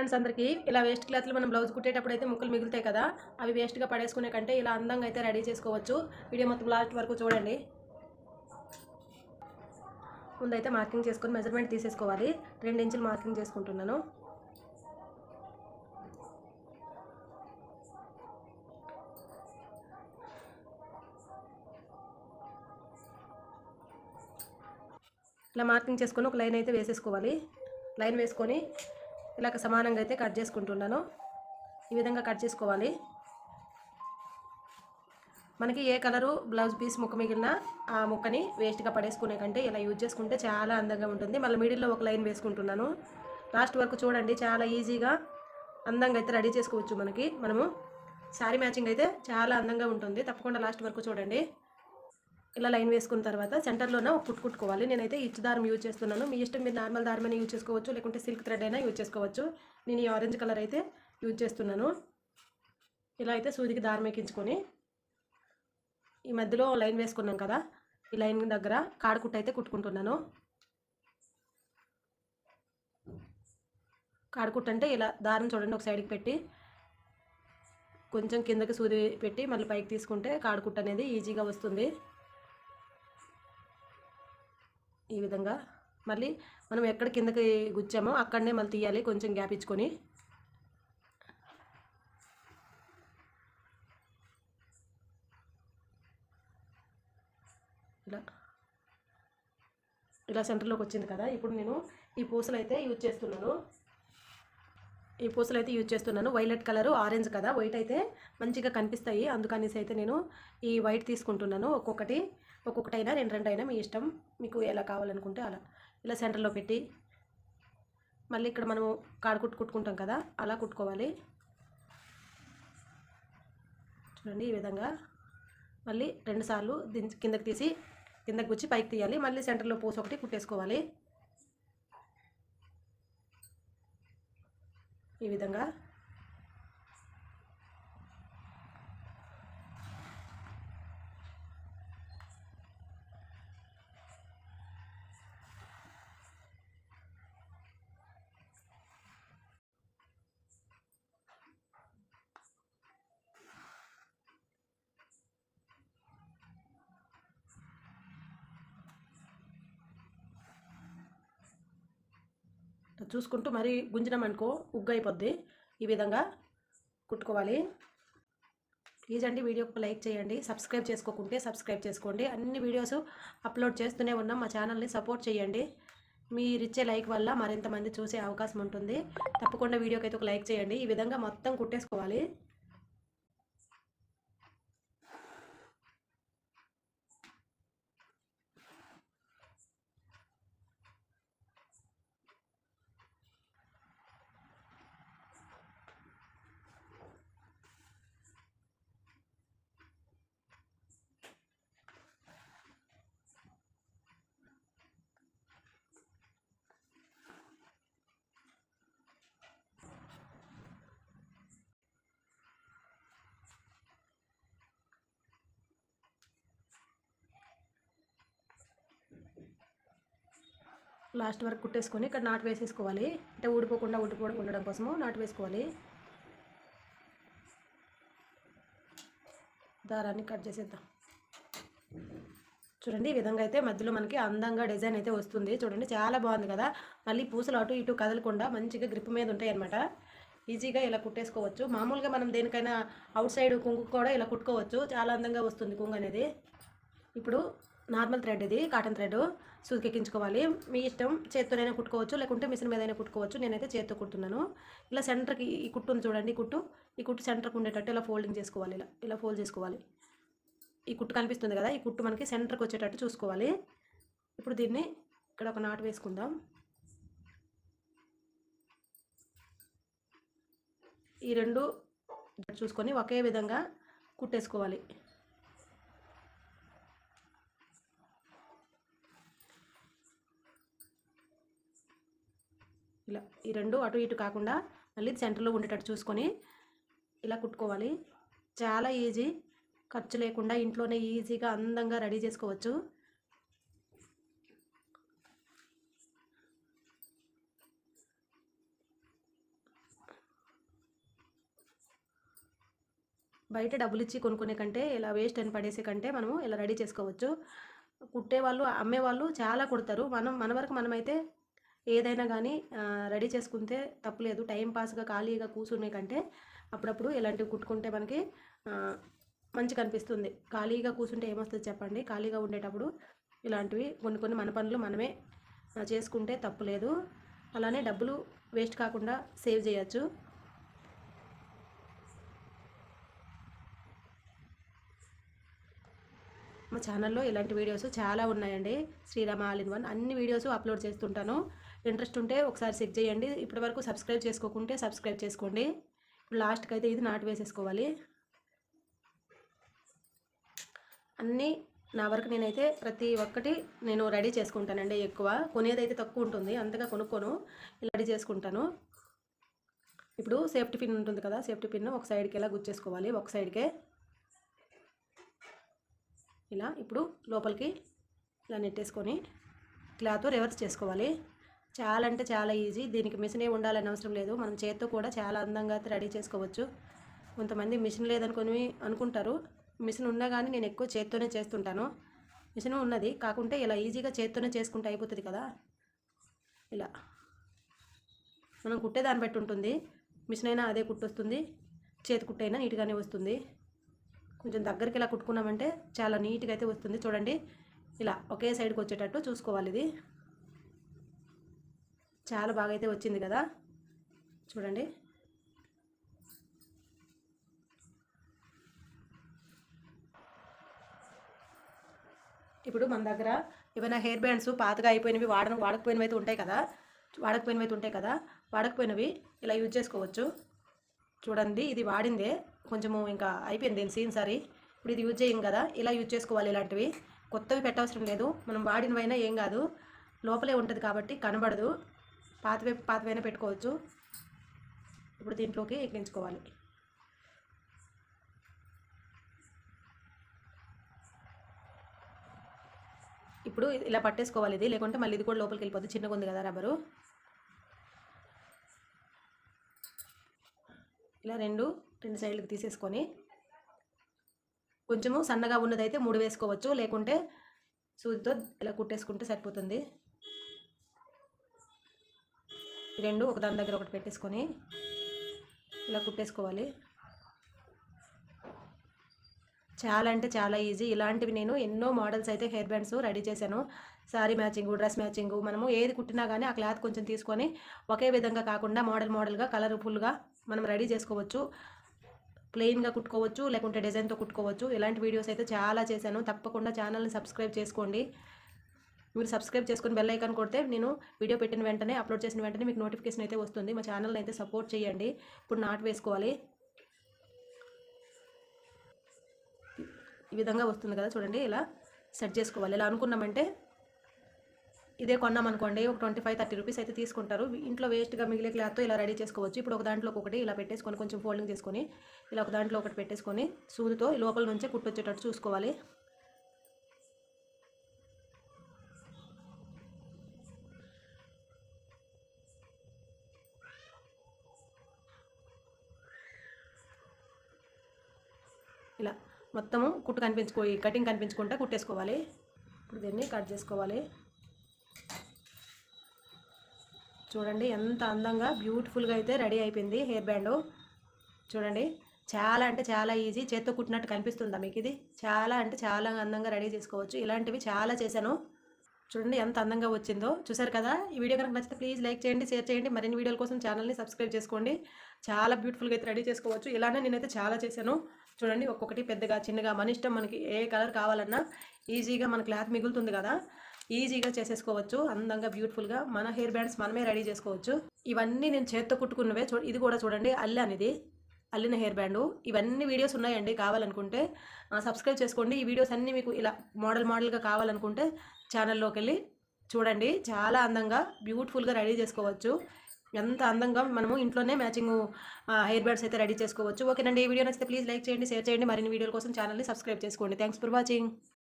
Friends అందరికీ ఇలా waste క్లాత్లు మనం బ్లౌజ్ కుట్టేటప్పుడు అయితే ముక్కలు మిగులుతాయి కదా అవి వేస్ట్గా పడేసుకునే కంటే ఇలా అందంగా అయితే రెడీ చేసుకోవచ్చు. వీడియో మొత్తం లాస్ట్ వరకు చూడండి. ముందైతే మార్కింగ్ చేసుకొని మెజర్మెంట్ తీసేసుకోవాలి. రెండు ఇంచులు మార్కింగ్ చేసుకుంటున్నాను. ఇలా మార్కింగ్ చేసుకొని ఒక లైన్ అయితే వేసేసుకోవాలి. లైన్ వేసుకొని ఇలాగ సమానంగా అయితే కట్ చేసుకుంటున్నాను. ఈ విధంగా కట్ చేసుకోవాలి. మనకి ఏ కలరు బ్లౌజ్ పీస్ ముక్క మిగిలిన ఆ ముక్కని వేస్ట్గా పడేసుకునే కంటే ఇలా యూజ్ చేసుకుంటే చాలా అందంగా ఉంటుంది. మళ్ళీ మిడిల్లో ఒక లైన్ వేసుకుంటున్నాను. లాస్ట్ వరకు చూడండి చాలా ఈజీగా అందంగా అయితే రెడీ చేసుకోవచ్చు మనకి. మనము శారీ మ్యాచింగ్ అయితే చాలా అందంగా ఉంటుంది. తప్పకుండా లాస్ట్ వరకు చూడండి. ఇలా లైన్ వేసుకున్న తర్వాత సెంటర్లోనే ఒక కుట్టు కుట్టుకోవాలి. నేనైతే ఇచ్చు దారం యూజ్ చేస్తున్నాను. మీ ఇష్టం మీరు నార్మల్ దారం అయినా యూజ్ చేసుకోవచ్చు లేకుంటే సిల్క్ థ్రెడ్ అయినా యూజ్ చేసుకోవచ్చు. నేను ఈ ఆరెంజ్ కలర్ అయితే యూజ్ చేస్తున్నాను. ఇలా అయితే సూదికి దారం ఎక్కించుకొని ఈ మధ్యలో లైన్ వేసుకున్నాం కదా ఈ లైన్ దగ్గర కాడకుట్టు అయితే కుట్టుకుంటున్నాను. కాడకుట్టు అంటే ఇలా దారం చూడండి ఒక సైడ్కి పెట్టి కొంచెం కిందకి సూది పెట్టి మళ్ళీ పైకి తీసుకుంటే కాడకుట్టు అనేది ఈజీగా వస్తుంది. ఈ విధంగా మళ్ళీ మనం ఎక్కడ కిందకి గుచ్చామో అక్కడనే మళ్ళీ తీయాలి కొంచెం గ్యాప్ ఇచ్చుకొని. ఇలా. ఇలా సెంటర్లోకి వచ్చింది కదా ఇప్పుడు నేను ఈ పూసలు అయితే యూజ్ చేస్తున్నాను. ఈ పూసలు అయితే యూజ్ చేస్తున్నాను. వైలెట్ కలర్ ఆరెంజ్ కదా. వైట్ అయితే మంచిగా కనిపిస్తాయి. అందుకనేసి అయితే నేను ఈ వైట్ తీసుకుంటున్నాను. ఒక్కొక్కటి ఒక్కొక్కటైనా రెండు రెండు అయినా మీ ఇష్టం. మీకు ఎలా కావాలనుకుంటే అలా. ఇలా సెంటర్లో పెట్టి మళ్ళీ ఇక్కడ మనము కాడకుట్టు కుట్టుకుంటాం కదా అలా కుట్టుకోవాలి. చూడండి ఈ విధంగా. మళ్ళీ రెండుసార్లు దించి కిందకి తీసి కిందకి గుచ్చి పైకి తీయాలి. మళ్ళీ సెంటర్లో పూస ఒకటి కుట్టేసుకోవాలి. ఈ విధంగా చూసుకుంటూ మరీ గుంజినామనుకో ఉగ్గు అయిపోద్ది ఈ విధంగా కుట్టుకోవాలి. ప్లీజ్ అండి వీడియోకి లైక్ చేయండి సబ్స్క్రైబ్ చేసుకోకుంటే సబ్స్క్రైబ్ చేసుకోండి. అన్ని వీడియోస్ అప్లోడ్ చేస్తూనే ఉన్నాం. మా ఛానల్ని సపోర్ట్ చేయండి. మీరిచ్చే లైక్ వల్ల మరింత మంది చూసే అవకాశం ఉంటుంది. తప్పకుండా వీడియోకి అయితే ఒక లైక్ చేయండి. ఈ విధంగా మొత్తం కుట్టేసుకోవాలి. లాస్ట్ వరకు కుట్టేసుకొని ఇక్కడ నాటు వేసేసుకోవాలి. అంటే ఊడిపోకుండా ఉడిపోకుండా ఉండడం కోసము నాటు వేసుకోవాలి. దారాన్ని కట్ చేసేద్దాం. చూడండి ఈ విధంగా అయితే మధ్యలో మనకి అందంగా డిజైన్ అయితే వస్తుంది. చూడండి చాలా బాగుంది కదా. మళ్ళీ పూసలు అటు ఇటు కదలకుండా మంచిగా గ్రిప్ మీద ఉంటాయి అనమాట ఈజీగా ఇలా కుట్టేసుకోవచ్చు. మామూలుగా మనం దేనికైనా అవుట్ సైడ్ కుంకు కూడా ఇలా కుట్టుకోవచ్చు. చాలా అందంగా వస్తుంది కుంగు అనేది. ఇప్పుడు నార్మల్ థ్రెడ్ ఇది కాటన్ థ్రెడ్. సూదికి ఎక్కించుకోవాలి. మీ ఇష్టం చేత్తోనైనా కుట్టుకోవచ్చు లేకుంటే మిషన్ మీదైనా కుట్టుకోవచ్చు. నేనైతే చేత్తో కుడుతున్నాను. ఇలా సెంటర్కి ఈ కుట్టు ఉంది చూడండి కుట్టు. ఈ కుట్టు సెంటర్కి ఉండేటట్టు ఇలా ఫోల్డింగ్ చేసుకోవాలి ఇలా. ఇలా ఫోల్డ్ చేసుకోవాలి. ఈ కుట్టు కనిపిస్తుంది కదా ఈ కుట్టు మనకి సెంటర్కి వచ్చేటట్టు చూసుకోవాలి. ఇప్పుడు దీన్ని ఇక్కడ ఒక నాటు వేసుకుందాం. ఈ రెండు చూసుకొని ఒకే విధంగా కుట్టేసుకోవాలి. ఇలా ఈ రెండు అటు ఇటు కాకుండా మళ్ళీ సెంటర్లో ఉండేటట్టు చూసుకొని ఇలా కుట్టుకోవాలి. చాలా ఈజీ. ఖర్చు లేకుండా ఇంట్లోనే ఈజీగా అందంగా రెడీ చేసుకోవచ్చు. బయట డబ్బులు ఇచ్చి కొనుక్కునే కంటే ఇలా వేస్ట్ అని పడేసే కంటే మనము ఇలా రెడీ చేసుకోవచ్చు. కుట్టేవాళ్ళు అమ్మేవాళ్ళు చాలా కుడతారు. మనం మన వరకు మనమైతే ఏదైనా కానీ రెడీ చేసుకుంటే తప్పులేదు. టైంపాస్గా ఖాళీగా కూర్చునే కంటే అప్పుడప్పుడు ఇలాంటివి కుట్టుకుంటే మనకి మంచి మంచిగా అనిపిస్తుంది ఖాళీగా కూర్చుంటే ఏమొస్తుంది చెప్పండి? ఖాళీగా ఉండేటప్పుడు ఇలాంటివి కొన్ని కొన్ని మన పనులు మనమే చేసుకుంటే తప్పులేదు. అలానే డబ్బులు వేస్ట్ కాకుండా సేవ్ చేయొచ్చు. మా ఛానల్లో ఇలాంటి వీడియోస్ చాలా ఉన్నాయండి. శ్రీరామ ఆల్ ఇన్ వన్ అన్ని వీడియోస్ అప్లోడ్ చేస్తుంటాను. ఇంట్రెస్ట్ ఉంటే ఒకసారి చెక్ చేయండి. ఇప్పటి వరకు సబ్స్క్రైబ్ చేసుకోకుంటే సబ్స్క్రైబ్ చేసుకోండి. ఇప్పుడు లాస్ట్కి అయితే ఇది నాటు వేసేసుకోవాలి. అన్నీ నా వరకు నేనైతే ప్రతి ఒక్కటి నేను రెడీ చేసుకుంటానండి ఎక్కువ. కొనేదైతే తక్కువ ఉంటుంది. అంతగా కొనుక్కోను. ఇలా రెడీ చేసుకుంటాను. ఇప్పుడు సేఫ్టీ పిన్ ఉంటుంది కదా సేఫ్టీ పిన్ ఒక సైడ్కి ఇలా గుచ్చేసుకోవాలి? ఒక సైడ్కే. ఇలా ఇప్పుడు లోపలికి ఇలా నెట్టేసుకొని క్లాత్ రివర్స్ చేసుకోవాలి. చాలా అంటే చాలా ఈజీ దీనికి మిషన్ ఏ ఉండాలని అవసరం లేదు. మనం చేత్తో కూడా చాలా అందంగా అయితే రెడీ చేసుకోవచ్చు. కొంతమంది మిషన్ లేదనుకొని అనుకుంటారు. మిషన్ ఉన్నా కానీ నేను ఎక్కువ చేత్తోనే చేస్తుంటాను. మిషన్ ఉన్నది. కాకుంటే ఇలా ఈజీగా చేత్తోనే చేసుకుంటే అయిపోతుంది కదా. ఇలా. మనం కుట్టే దాన్ని బట్టి ఉంటుంది. మిషన్ అయినా అదే కుట్టొస్తుంది చేతి కుట్టైనా నీట్గానే వస్తుంది. కొంచెం దగ్గరికి ఇలా కుట్టుకున్నామంటే చాలా నీట్గా అయితే వస్తుంది. చూడండి. ఇలా ఒకే సైడ్కి వచ్చేటట్టు చూసుకోవాలి ఇది. చాలా బాగా అయితే వచ్చింది కదా. చూడండి. ఇప్పుడు మన దగ్గర ఏమైనా హెయిర్ బ్యాండ్స్ పాతగా అయిపోయినవి వాడ వాడకపోయినవి అయితే ఉంటాయి కదా. వాడకపోయినవి అయితే ఉంటాయి కదా. వాడకపోయినవి ఇలా యూజ్ చేసుకోవచ్చు. చూడండి ఇది వాడిందే. కొంచెము ఇంకా అయిపోయింది దీని సీన్ సారీ. ఇప్పుడు ఇది యూజ్ చేయం కదా. ఇలా యూజ్ చేసుకోవాలి ఇలాంటివి. కొత్తవి పెట్టవసరం లేదు. మనం వాడినవైనా ఏం కాదు. లోపలే ఉంటుంది కాబట్టి కనబడదు. పాతవే పాతవైనా పెట్టుకోవచ్చు. ఇప్పుడు దీంట్లోకి ఎక్కించుకోవాలి. ఇప్పుడు ఇలా పట్టేసుకోవాలి ఇది లేకుంటే మళ్ళీ ఇది కూడా లోపలికి వెళ్ళిపోతుంది చిన్నగా ఉంది కదా రబ్బరు. ఇలా రెండు రెండు సైడ్లకు తీసేసుకొని కొంచెము సన్నగా ఉన్నదైతే మూడు వేసుకోవచ్చు లేకుంటే సూదితో ఇలా కుట్టేసుకుంటే సరిపోతుంది. రెండు ఒకదాని దగ్గర ఒకటి పెట్టేసుకొని ఇలా కుట్టేసుకోవాలి. చాలా అంటే చాలా ఈజీ. ఇలాంటివి నేను ఎన్నో మోడల్స్ అయితే హెయిర్ బ్యాండ్స్ రెడీ చేశాను. శారీ మ్యాచింగ్ డ్రెస్ మ్యాచింగ్ మనము ఏది కుట్టినా కానీ ఆ క్లాత్ కొంచెం తీసుకొని ఒకే విధంగా కాకుండా మోడల్ మోడల్గా కలర్ఫుల్గా మనం రెడీ చేసుకోవచ్చు. ప్లెయిన్గా కుట్టుకోవచ్చు లేకుంటే డిజైన్తో కుట్టుకోవచ్చు. ఇలాంటి వీడియోస్ అయితే చాలా చేశాను. తప్పకుండా ఛానల్ని సబ్స్క్రైబ్ చేసుకోండి. మీరు సబ్స్క్రైబ్ చేసుకొని బెల్ ఐకాన్ కొడితే నేను వీడియో పెట్టిన వెంటనే అప్లోడ్ చేసిన వెంటనే మీకు నోటిఫికేషన్ అయితే వస్తుంది. మా ఛానల్ని అయితే సపోర్ట్ చేయండి. ఇప్పుడు నాటు వేసుకోవాలి. ఈ విధంగా వస్తుంది కదా చూడండి ఇలా సెట్ చేసుకోవాలి. ఇలా అనుకున్నామంటే ఇదే కొన్నాం అనుకోండి. ఒక ట్వంటీ ఫైవ్ థర్టీ రూపీస్ అయితే తీసుకుంటారు. ఇంట్లో వేస్ట్గా మిగిలే క్లాత్తో ఇలా రెడీ చేసుకోవచ్చు. ఇప్పుడు ఒక దాంట్లో ఒకటి ఇలా పెట్టేసుకొని కొంచెం ఫోల్డింగ్ చేసుకొని ఇలా ఒక దాంట్లో ఒకటి పెట్టేసుకొని సూదితో ఈ లోపల నుంచే కుట్టొచ్చేటట్టు చూసుకోవాలి. మొత్తము కుట్టు కనిపించుకో ఈ కటింగ్ కనిపించుకుంటా కుట్టేసుకోవాలి. ఇప్పుడు దీన్ని కట్ చేసుకోవాలి. చూడండి ఎంత అందంగా బ్యూటిఫుల్గా అయితే రెడీ అయిపోయింది హెయిర్ బ్యాండ్. చూడండి చాలా అంటే చాలా ఈజీ. చేత్తో కుట్టినట్టు కనిపిస్తుందా మీకు ఇది? చాలా అంటే చాలా అందంగా రెడీ చేసుకోవచ్చు. ఇలాంటివి చాలా చేశాను. చూడండి ఎంత అందంగా వచ్చిందో. చూసారు కదా? ఈ వీడియో కనుక నచ్చితే ప్లీజ్ లైక్ చేయండి షేర్ చేయండి. మరిన్ని వీడియోల కోసం ఛానల్ని సబ్స్క్రైబ్ చేసుకోండి. చాలా బ్యూటిఫుల్గా అయితే రెడీ చేసుకోవచ్చు. ఇలానే నేనైతే చాలా చేశాను. చూడండి ఒక్కొక్కటి పెద్దగా చిన్నగా మన ఇష్టం మనకి ఏ కలర్ కావాలన్నా ఈజీగా మన క్లాత్ మిగులుతుంది కదా. ఈజీగా చేసేసుకోవచ్చు అందంగా బ్యూటిఫుల్గా. మన హెయిర్ బ్యాండ్స్ మనమే రెడీ చేసుకోవచ్చు. ఇవన్నీ నేను చేత్తో కుట్టుకున్నవే. చూ ఇది కూడా చూడండి అల్లి అనేది అల్లిన హెయిర్ బ్యాండ్. ఇవన్నీ వీడియోస్ ఉన్నాయండి కావాలనుకుంటే సబ్స్క్రైబ్ చేసుకోండి. ఈ వీడియోస్ అన్నీ మీకు ఇలా మోడల్ మోడల్గా కావాలనుకుంటే ఛానల్లోకి వెళ్ళి చూడండి. చాలా అందంగా బ్యూటిఫుల్గా రెడీ చేసుకోవచ్చు. ఎంత అందంగా మనము ఇంట్లోనే మ్యాచింగ్ హెయిర్ బ్యాండ్స్ అయితే రెడీ చేసుకోవచ్చు. ఓకేనండి ఈ వీడియో నచ్చితే ప్లీజ్ లైక్ చేయండి షేర్ చేయండి. మరిన్ని వీడియోల కోసం ఛానల్ని సబ్స్క్రైబ్ చేసుకోండి. Thanks for watching.